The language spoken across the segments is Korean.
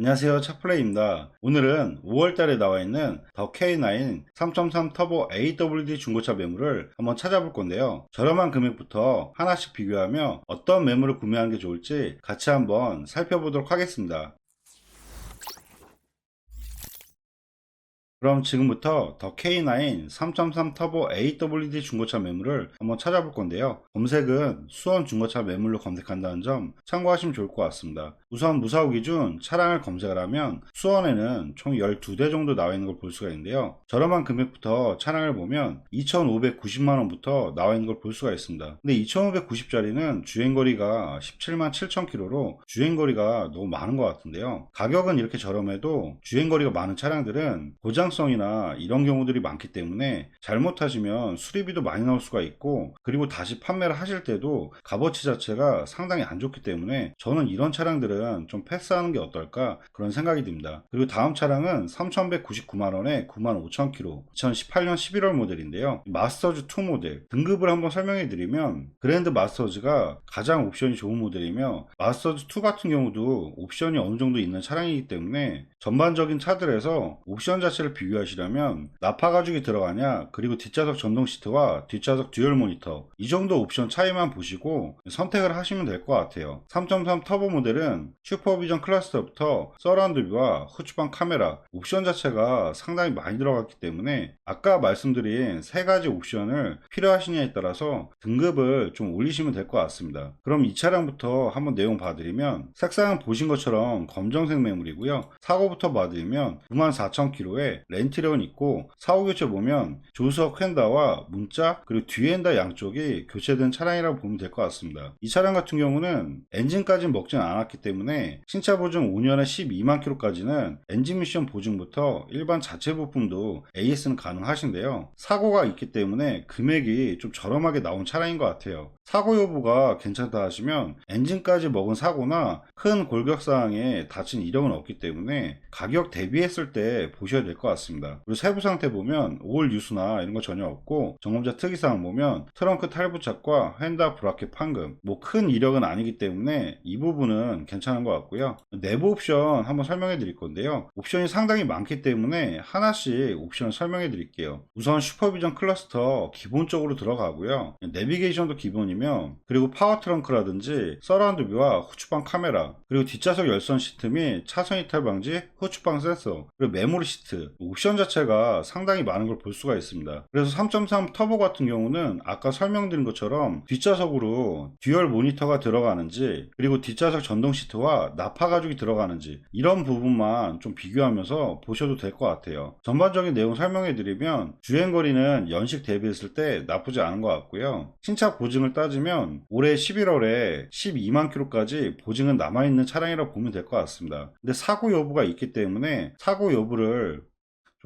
안녕하세요 차플레이입니다. 오늘은 5월달에 나와있는 더 K9 3.3 터보 AWD 중고차 매물을 한번 찾아볼 건데요. 저렴한 금액부터 하나씩 비교하며 어떤 매물을 구매하는 게 좋을지 같이 한번 살펴보도록 하겠습니다 그럼 지금부터 더 K9 3.3 터보 AWD 중고차 매물을 한번 찾아볼 건데요. 검색은 수원 중고차 매물로 검색한다는 점 참고하시면 좋을 것 같습니다. 우선 무사고 기준 차량을 검색을 하면 수원에는 총 12대 정도 나와 있는 걸 볼 수가 있는데요. 저렴한 금액부터 차량을 보면 2,590만원부터 나와 있는 걸 볼 수가 있습니다. 근데 2,590짜리는 주행거리가 17만 7천 킬로로 주행거리가 너무 많은 것 같은데요. 가격은 이렇게 저렴해도 주행거리가 많은 차량들은 고장 성이나 이런 경우들이 많기 때문에 잘못하시면 수리비도 많이 나올 수가 있고 그리고 다시 판매를 하실 때도 값어치 자체가 상당히 안 좋기 때문에 저는 이런 차량들은 좀 패스하는 게 어떨까 그런 생각이 듭니다. 그리고 다음 차량은 3,199만원에 95,000km 2018년 11월 모델인데요. 마스터즈 2 모델 등급을 한번 설명해 드리면 그랜드 마스터즈가 가장 옵션이 좋은 모델이며 마스터즈 2 같은 경우도 옵션이 어느 정도 있는 차량이기 때문에 전반적인 차들에서 옵션 자체를 비교하시려면 나파 가죽이 들어가냐 그리고 뒷좌석 전동 시트와 뒷좌석 듀얼 모니터 이 정도 옵션 차이만 보시고 선택을 하시면 될 것 같아요. 3.3 터보 모델은 슈퍼비전 클러스터부터 서라운드 뷰와 후추방 카메라 옵션 자체가 상당히 많이 들어갔기 때문에 아까 말씀드린 세 가지 옵션을 필요하시냐에 따라서 등급을 좀 올리시면 될 것 같습니다. 그럼 이 차량부터 한번 내용 봐드리면 색상은 보신 것처럼 검정색 매물이고요. 사고부터 봐드리면 94,000km에 렌트레온 있고 사고 교체 보면 조수석 휀다와 문자 그리고 뒤 핸다 양쪽이 교체된 차량이라고 보면 될 것 같습니다. 이 차량 같은 경우는 엔진까지 먹진 않았기 때문에 신차 보증 5년에 12만 킬로까지는 엔진 미션 보증부터 일반 자체 부품도 AS는 가능하신데요. 사고가 있기 때문에 금액이 좀 저렴하게 나온 차량인 것 같아요. 사고 여부가 괜찮다 하시면 엔진까지 먹은 사고나 큰 골격 사항에 다친 이력은 없기 때문에 가격 대비했을 때 보셔야 될 것 같습니다. 그리고 세부 상태 보면 5월 유수나 이런 거 전혀 없고 점검자 특이사항 보면 트렁크 탈부착과 핸다 브라켓 판금 뭐 큰 이력은 아니기 때문에 이 부분은 괜찮은 것 같고요. 내부 옵션 한번 설명해 드릴 건데요. 옵션이 상당히 많기 때문에 하나씩 옵션 설명해 드릴게요. 우선 슈퍼비전 클러스터 기본적으로 들어가고요. 내비게이션도 기본 이며 그리고 파워 트렁크라든지 서라운드 뷰와 후추방 카메라 그리고 뒷좌석 열선 시트 및 차선 이탈 방지 후추방 센서 그리고 메모리 시트 옵션 자체가 상당히 많은 걸 볼 수가 있습니다. 그래서 3.3 터보 같은 경우는 아까 설명드린 것처럼 뒷좌석으로 듀얼 모니터가 들어가는지 그리고 뒷좌석 전동 시트와 나파 가죽이 들어가는지 이런 부분만 좀 비교하면서 보셔도 될 것 같아요. 전반적인 내용 설명해 드리면 주행거리는 연식 대비했을 때 나쁘지 않은 것 같고요. 신차 보증을 따 지면 올해 11월에 12만 킬로까지 보증은 남아있는 차량이라고 보면 될 것 같습니다. 근데 사고 여부가 있기 때문에 사고 여부를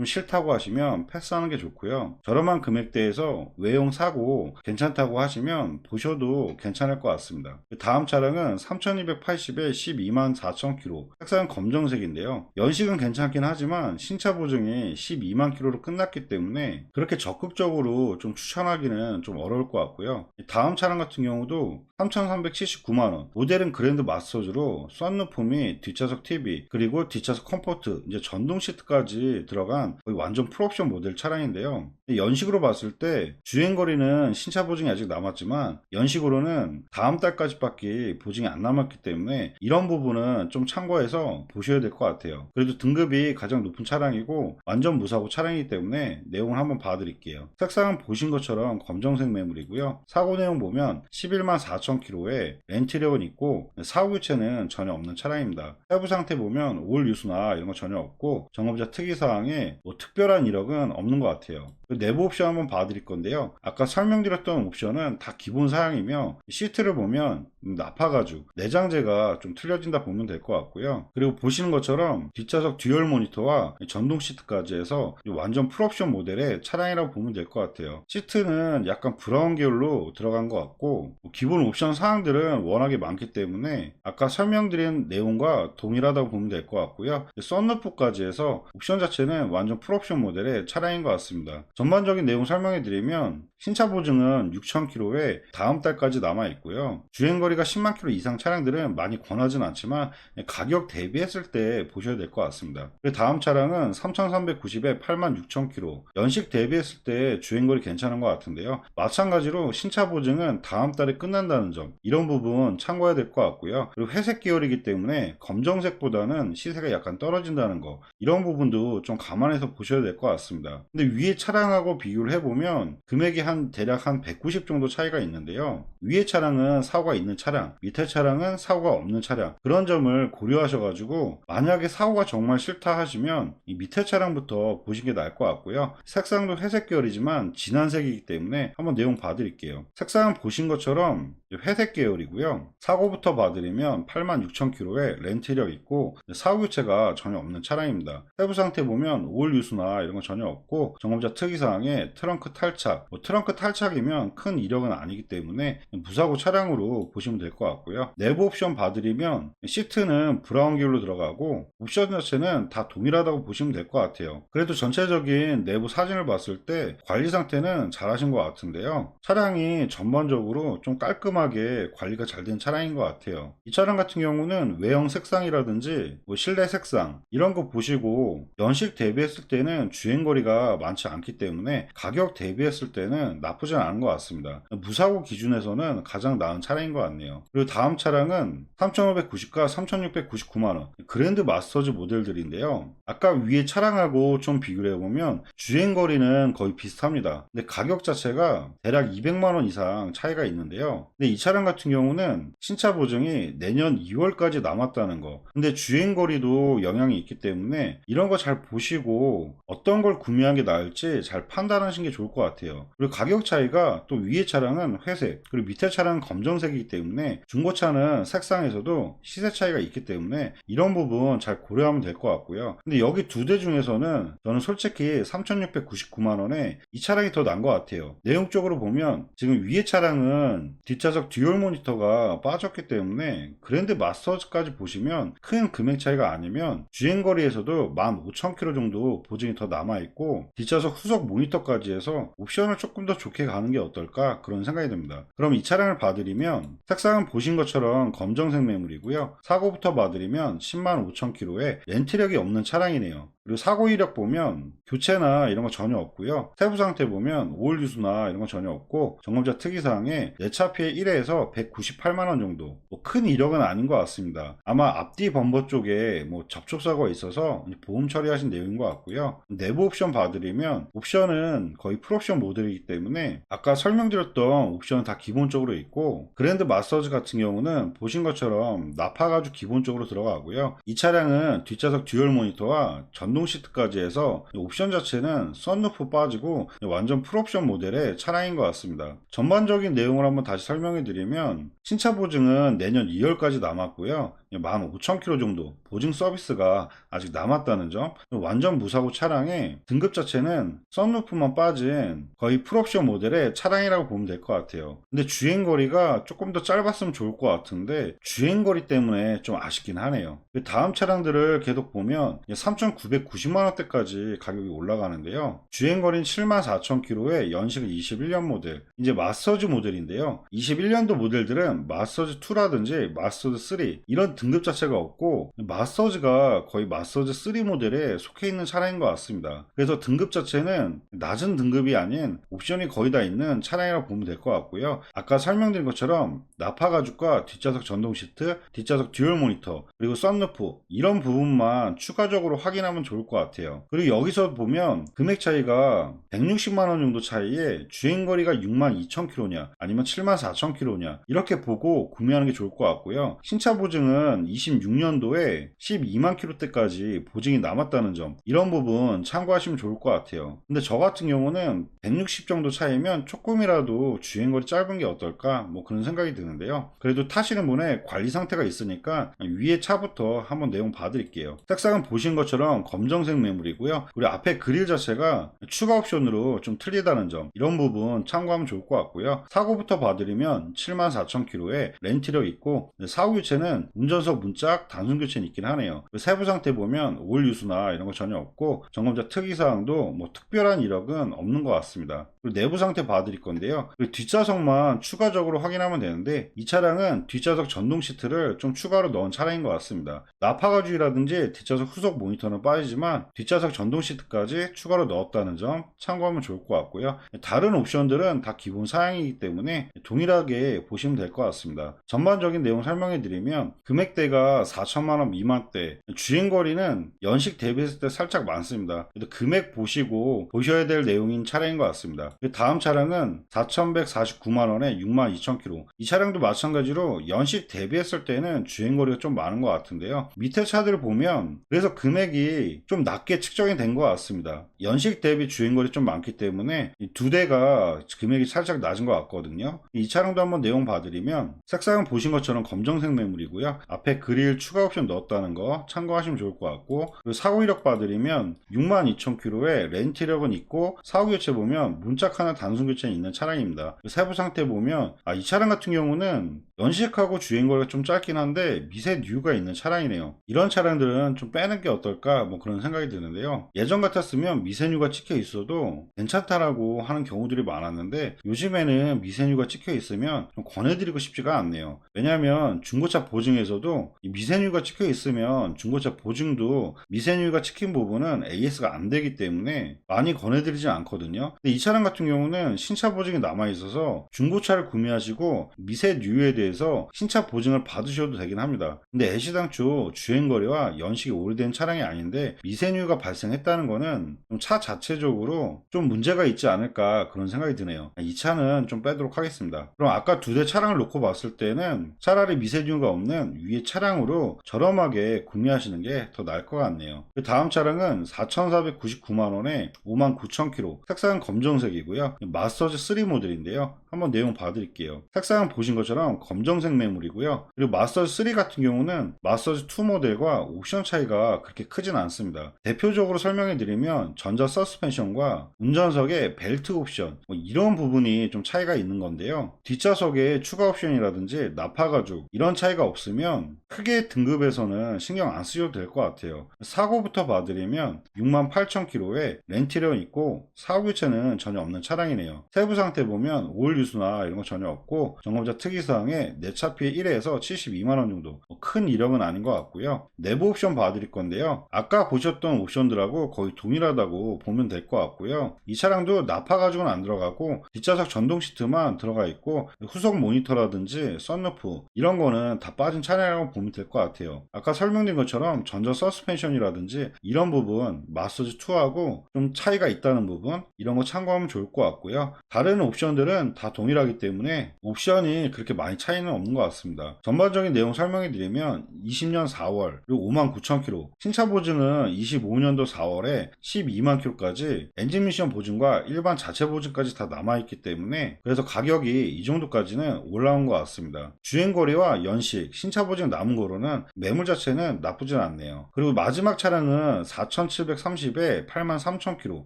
좀 싫다고 하시면 패스하는 게 좋고요. 저렴한 금액대에서 외형 사고 괜찮다고 하시면 보셔도 괜찮을 것 같습니다. 다음 차량은 3280에 12만 4천 킬로 색상은 검정색인데요. 연식은 괜찮긴 하지만 신차 보증이 12만 킬로로 끝났기 때문에 그렇게 적극적으로 좀 추천하기는 좀 어려울 것 같고요. 다음 차량 같은 경우도 3,379만원. 모델은 그랜드 마스터즈로 썬루프 및 뒷좌석 TV 그리고 뒷좌석 컴포트 이제 전동 시트까지 들어간 완전 풀옵션 모델 차량인데요 연식으로 봤을 때 주행거리는 신차 보증이 아직 남았지만 연식으로는 다음 달까지 밖에 보증이 안 남았기 때문에 이런 부분은 좀 참고해서 보셔야 될 것 같아요 그래도 등급이 가장 높은 차량이고 완전 무사고 차량이기 때문에 내용을 한번 봐드릴게요 색상은 보신 것처럼 검정색 매물이고요 사고 내용 보면 11만 4천 4,000km에 렌트력은 있고 사고 교체는 전혀 없는 차량입니다. 세부 상태 보면 올 유수나 이런 거 전혀 없고 점검자 특이사항에 뭐 특별한 이력은 없는 것 같아요. 그 내부 옵션 한번 봐드릴 건데요. 아까 설명드렸던 옵션은 다 기본 사양이며 시트를 보면 나파 가죽 내장재가 좀 틀려진다 보면 될 것 같고요. 그리고 보시는 것처럼 뒷좌석 듀얼 모니터와 전동 시트까지 해서 완전 풀옵션 모델의 차량이라고 보면 될 것 같아요. 시트는 약간 브라운 계열로 들어간 것 같고 기본 옵션 사항들은 워낙에 많기 때문에 아까 설명드린 내용과 동일하다고 보면 될 것 같고요. 썬루프까지 해서 옵션 자체는 완전 풀옵션 모델의 차량인 것 같습니다. 전반적인 내용 설명해 드리면 신차 보증은 6,000km에 다음 달까지 남아 있고요. 주행거리가 10만 km 이상 차량들은 많이 권하진 않지만 가격 대비했을 때 보셔야 될 것 같습니다. 그 다음 차량은 3,390에 86,000km. 연식 대비했을 때 주행거리 괜찮은 것 같은데요. 마찬가지로 신차 보증은 다음 달에 끝난다는 점. 이런 부분 참고해야 될 것 같고요. 그리고 회색 계열이기 때문에 검정색보다는 시세가 약간 떨어진다는 거. 이런 부분도 좀 감안해서 보셔야 될 것 같습니다. 근데 위에 차량하고 비교를 해보면 금액이 한 대략 한 190 정도 차이가 있는데요. 위에 차량은 사고가 있는 차량, 밑에 차량은 사고가 없는 차량. 그런 점을 고려하셔가지고 만약에 사고가 정말 싫다 하시면 이 밑에 차량부터 보시는 게 나을 것 같고요. 색상도 회색 계열이지만 진한 색이기 때문에 한번 내용 봐드릴게요. 색상은 보신 것처럼 회색 계열이고요. 사고부터 봐드리면 86,000km에 렌트 이력 있고 사고 교체가 전혀 없는 차량입니다. 세부 상태 보면 오일 유수나 이런 거 전혀 없고 점검자 특이사항에 트렁크 탈착, 뭐 트렁크 탈착이면 큰 이력은 아니기 때문에 무사고 차량으로 보시면 될 것 같고요. 내부 옵션 봐드리면 시트는 브라운 계열로 들어가고 옵션 자체는 다 동일하다고 보시면 될 것 같아요. 그래도 전체적인 내부 사진을 봤을 때 관리 상태는 잘하신 것 같은데요. 차량이 전반적으로 좀 깔끔 하게 관리가 잘 된 차량인 것 같아요. 이 차량 같은 경우는 외형 색상이라든지 뭐 실내 색상 이런 거 보시고 연식 대비했을 때는 주행거리가 많지 않기 때문에 가격 대비했을 때는 나쁘진 않은 것 같습니다. 무사고 기준에서는 가장 나은 차량인 것 같네요. 그리고 다음 차량은 3,590과 3,699만원 그랜드 마스터즈 모델들인데요. 아까 위에 차량하고 좀 비교를 해보면 주행거리는 거의 비슷합니다. 근데 가격 자체가 대략 200만원 이상 차이가 있는데요. 근데 이 차량 같은 경우는 신차 보증이 내년 2월까지 남았다는 거. 근데 주행 거리도 영향이 있기 때문에 이런 거 잘 보시고 어떤 걸 구매하는 게 나을지 잘 판단하시는 게 좋을 것 같아요. 그리고 가격 차이가 또 위에 차량은 회색, 그리고 밑에 차량은 검정색이기 때문에 중고차는 색상에서도 시세 차이가 있기 때문에 이런 부분 잘 고려하면 될 것 같고요. 근데 여기 두 대 중에서는 저는 솔직히 3,699만 원에 이 차량이 더 나은 것 같아요. 내용적으로 보면 지금 위에 차량은 뒷좌석 듀얼 모니터가 빠졌기 때문에 그랜드 마스터즈까지 보시면 큰 금액 차이가 아니면 주행거리에서도 15,000km 정도 보증이 더 남아있고 뒷좌석 후석 모니터까지 해서 옵션을 조금 더 좋게 가는 게 어떨까 그런 생각이 듭니다. 그럼 이 차량을 봐드리면 색상은 보신 것처럼 검정색 매물이고요. 사고부터 봐드리면 10만 5,000km에 렌트력이 없는 차량이네요. 그리고 사고 이력 보면 교체나 이런 거 전혀 없고요. 세부 상태 보면 오일 유수나 이런 거 전혀 없고 점검자 특이사항에 내차 피해 1회에서 198만 원 정도. 뭐 큰 이력은 아닌 것 같습니다. 아마 앞뒤 범버 쪽에 뭐 접촉사고가 있어서 보험 처리하신 내용인 것 같고요. 내부 옵션 봐드리면 옵션은 거의 풀옵션 모델이기 때문에 아까 설명드렸던 옵션은 다 기본적으로 있고 그랜드 마스터즈 같은 경우는 보신 것처럼 나파가죽 기본적으로 들어가고요. 이 차량은 뒷좌석 듀얼 모니터와 전동 시트까지 해서 옵션 자체는 썬루프 빠지고 완전 풀옵션 모델의 차량인 것 같습니다. 전반적인 내용을 한번 다시 설명해 드리면 신차 보증은 내년 2월까지 남았고요. 15,000km 정도 보증 서비스가 아직 남았다는 점. 완전 무사고 차량의 등급 자체는 썬루프만 빠진 거의 풀옵션 모델의 차량이라고 보면 될 것 같아요. 근데 주행거리가 조금 더 짧았으면 좋을 것 같은데 주행거리 때문에 좀 아쉽긴 하네요. 다음 차량들을 계속 보면 3,990만원대까지 가격이 올라가는데요. 주행거리는 74,000km에 연식은 21년 모델 이제 마스터즈 모델인데요. 21년도 모델들은 마스터즈 2라든지 마스터즈 3 이런 등급 자체가 없고 마스터즈가 거의 마스터즈 3 모델에 속해 있는 차량인 것 같습니다. 그래서 등급 자체는 낮은 등급이 아닌 옵션이 거의 다 있는 차량이라고 보면 될 것 같고요. 아까 설명드린 것처럼 나파 가죽과 뒷좌석 전동 시트, 뒷좌석 듀얼 모니터, 그리고 썬루프 이런 부분만 추가적으로 확인하면 좋을 것 같아요. 그리고 여기서 보면 금액 차이가 160만 원 정도 차이에 주행 거리가 6만 2천 킬로냐 아니면 7만 4천 킬로냐 이렇게 보고 구매하는 게 좋을 것 같고요. 신차 보증은 26년도에 12만 킬로대까지 보증이 남았다는 점 이런 부분 참고하시면 좋을 것 같아요. 근데 저 같은 경우는 160 정도 차이면 조금이라도 주행거리 짧은 게 어떨까 뭐 그런 생각이 드는데요. 그래도 타시는 분의 관리 상태가 있으니까 위에 차부터 한번 내용 봐드릴게요. 색상은 보신 것처럼 검정색 매물이고요. 우리 앞에 그릴 자체가 추가 옵션으로 좀 틀리다는 점 이런 부분 참고하면 좋을 것 같고요. 사고부터 봐드리면 74,000km에 렌트력 있고 사고 교체는 운전 운전석 문짝 단순 교체는 있긴 하네요. 그 세부 상태 보면 오일 유수나 이런 거 전혀 없고 점검자 특이사항도 뭐 특별한 이력은 없는 것 같습니다. 그리고 내부 상태 봐드릴 건데요. 그리고 뒷좌석만 추가적으로 확인하면 되는데 이 차량은 뒷좌석 전동 시트를 좀 추가로 넣은 차량인 것 같습니다. 나파가 주의라든지 뒷좌석 후속 모니터는 빠지지만 뒷좌석 전동 시트까지 추가로 넣었다는 점 참고하면 좋을 것 같고요. 다른 옵션들은 다 기본 사양이기 때문에 동일하게 보시면 될 것 같습니다. 전반적인 내용 설명해 드리면 금액 대가 4천만 원 미만대 주행거리는 연식 대비했을 때 살짝 많습니다. 금액 보시고 보셔야 될 내용인 차량인 것 같습니다. 그 다음 차량은 4,149만 원에 6만 2천 킬로. 이 차량도 마찬가지로 연식 대비했을 때는 주행거리가 좀 많은 것 같은데요. 밑에 차들을 보면 그래서 금액이 좀 낮게 측정이 된 것 같습니다. 연식 대비 주행거리 좀 많기 때문에 이두 대가 금액이 살짝 낮은 것 같거든요. 이 차량도 한번 내용 봐드리면 색상은 보신 것처럼 검정색 매물이고요. 앞에 그릴 추가 옵션 넣었다는 거 참고하시면 좋을 것 같고 그리고 사고 이력 봐드리면 62,000km에 렌트 이력은 있고 사고 교체 보면 문짝 하나 단순 교체는 있는 차량입니다. 세부 상태 보면 아, 이 차량 같은 경우는 연식하고 주행거리가 좀 짧긴 한데 미세 뉴가 있는 차량이네요. 이런 차량들은 좀 빼는 게 어떨까 뭐 그런 생각이 드는데요. 예전 같았으면 미세뉴가 찍혀 있어도 괜찮다라고 하는 경우들이 많았는데 요즘에는 미세뉴가 찍혀 있으면 좀 권해드리고 싶지가 않네요. 왜냐하면 중고차 보증에서도 이 미세뉴가 찍혀 있으면 중고차 보증도 미세뉴가 찍힌 부분은 AS가 안 되기 때문에 많이 권해드리지 않거든요. 근데 이 차량 같은 경우는 신차 보증이 남아 있어서 중고차를 구매하시고 미세뉴에 대해 서 신차 보증을 받으셔도 되긴 합니다. 근데 애시당초 주행거리와 연식이 오래된 차량이 아닌데 미세뉴가 발생했다는 거는 좀차 자체적으로 좀 문제가 있지 않을까 그런 생각이 드네요. 이 차는 좀 빼도록 하겠습니다. 그럼 아까 두 대 차량을 놓고 봤을 때는 차라리 미세뉴가 없는 위에 차량으로 저렴하게 구매하시는 게 더 나을 것 같네요. 그 다음 차량은 4,499만원에 59,000km 색상은 검정색이고요. 마스터즈 3 모델인데요. 한번 내용 봐드릴게요. 색상은 보신 것처럼 검정색 매물이고요. 그리고 마스터즈 3 같은 경우는 마스터즈 2 모델과 옵션 차이가 그렇게 크진 않습니다. 대표적으로 설명해 드리면 전자 서스펜션과 운전석의 벨트 옵션 뭐 이런 부분이 좀 차이가 있는 건데요. 뒷좌석에 추가 옵션이라든지 나파 가죽 이런 차이가 없으면 크게 등급에서는 신경 안 쓰셔도 될 것 같아요. 사고부터 봐드리면 68,000km에 렌티런 있고 사고 교체는 전혀 없는 차량이네요. 세부 상태 보면 오일 유수나 이런 거 전혀 없고 점검자 특이사항에 내차 피해 1회에서 72만원 정도. 뭐 큰 이력은 아닌 것 같고요. 내부 옵션 봐드릴 건데요. 아까 보셨던 옵션들하고 거의 동일하다고 보면 될 것 같고요. 이 차량도 나파 가죽은 안 들어가고 뒷좌석 전동 시트만 들어가 있고 후속 모니터라든지 썬루프 이런 거는 다 빠진 차량이라고 보면 될 것 같아요. 아까 설명드린 것처럼 전자 서스펜션이라든지 이런 부분 마스터즈 2하고 좀 차이가 있다는 부분 이런 거 참고하면 좋을 것 같고요. 다른 옵션들은 다 동일하기 때문에 옵션이 그렇게 많이 차이는 없는 것 같습니다. 전반적인 내용 설명해 드리면 20년 4월 그리고 59,000km 신차 보증은 25년도 4월에 12만 km까지 엔진 미션 보증과 일반 자체 보증까지 다 남아있기 때문에 그래서 가격이 이 정도까지는 올라온 것 같습니다. 주행거리와 연식, 신차 보증 남은 거로는 매물 자체는 나쁘진 않네요. 그리고 마지막 차량은 4,730에 83,000km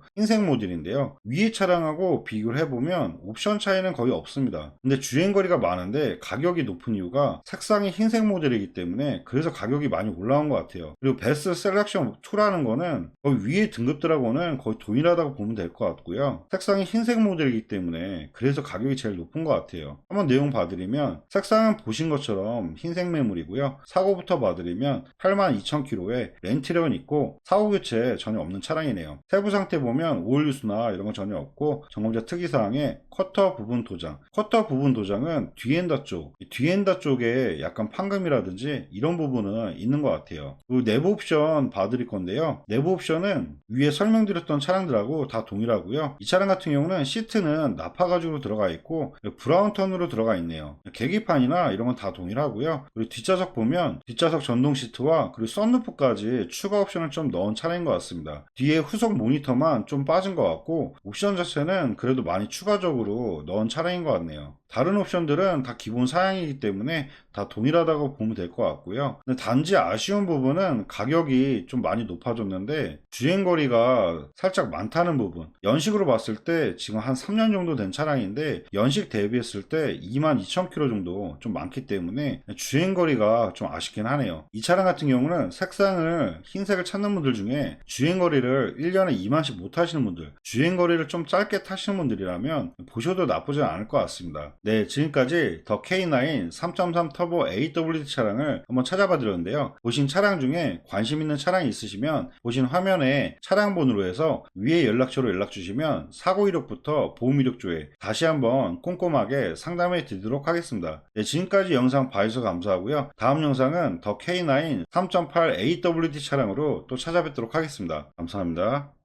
흰색 모델인데요. 위에 차량하고 비교를 해보면 옵션 차이는 거의 없습니다. 근데 주행거리가 많은데 가격이 높은 이유가 색상이 흰색 모델이기 때문에 그래서 가격이 많이 올라온 것 같아요. 그리고 베스트 셀렉션 2라는 거는 거의 위에 등급들하고는 거의 동일하다고 보면 될 것 같고요. 색상이 흰색 모델이기 때문에 그래서 가격이 제일 높은 것 같아요. 한번 내용 봐드리면 색상은 보신 것처럼 흰색 매물이고요. 사고부터 봐드리면 82,000km에 렌트력은 있고 사고 교체 전혀 없는 차량이네요. 세부 상태 보면 오일 유수나 이런 건 전혀 없고 점검자 특이사항에 커터 부분 도장. 커터 부분 도장은 뒤엔다 쪽, 이 뒤엔다 쪽에 약간 판금이라든지 이런 부분은 있는 것 같아요. 그리고 내부 옵션 봐드릴 건데요. 내부 옵션은 위에 설명드렸던 차량들하고 다 동일하고요. 이 차량 같은 경우는 시트는 나파 가죽으로 들어가 있고 브라운 턴으로 들어가 있네요. 계기판이나 이런 건 다 동일하고요. 그리고 뒷좌석 보면 뒷좌석 전동 시트와 그리고 썬루프까지 추가 옵션을 좀 넣은 차량인 것 같습니다. 뒤에 후속 모니터만 좀 빠진 것 같고 옵션 자체는 그래도 많이 추가적으로 넣은 차량인 것 같네요. 다른 옵션들은 다 기본 사양이기 때문에 다 동일하다고 보면 될 것 같고요. 근데 단지 아쉬운 부분은 가격이 좀 많이 높아졌는데 주행거리가 살짝 많다는 부분. 연식으로 봤을 때 지금 한 3년 정도 된 차량인데 연식 대비했을 때 22,000km 정도 좀 많기 때문에 주행거리가 좀 아쉽긴 하네요. 이 차량 같은 경우는 색상을 흰색을 찾는 분들 중에 주행거리를 1년에 2만씩 못 하시는 분들, 주행거리를 좀 짧게 타시는 분들이라면 보셔도 나쁘지 않을 것 같습니다. 네, 지금까지 더 K9 3.3 터보 AWD 차량을 한번 찾아봐 드렸는데요. 보신 차량 중에 관심 있는 차량이 있으시면 보신 화면에 차량 번호로 해서 위에 연락처로 연락 주시면 사고 이력부터 보험 이력 조회 다시 한번 꼼꼼하게 상담해 드리도록 하겠습니다. 네, 지금까지 영상 봐주셔서 감사하고요. 다음 영상은 더 K9 3.8 AWD 차량으로 또 찾아뵙도록 하겠습니다. 감사합니다.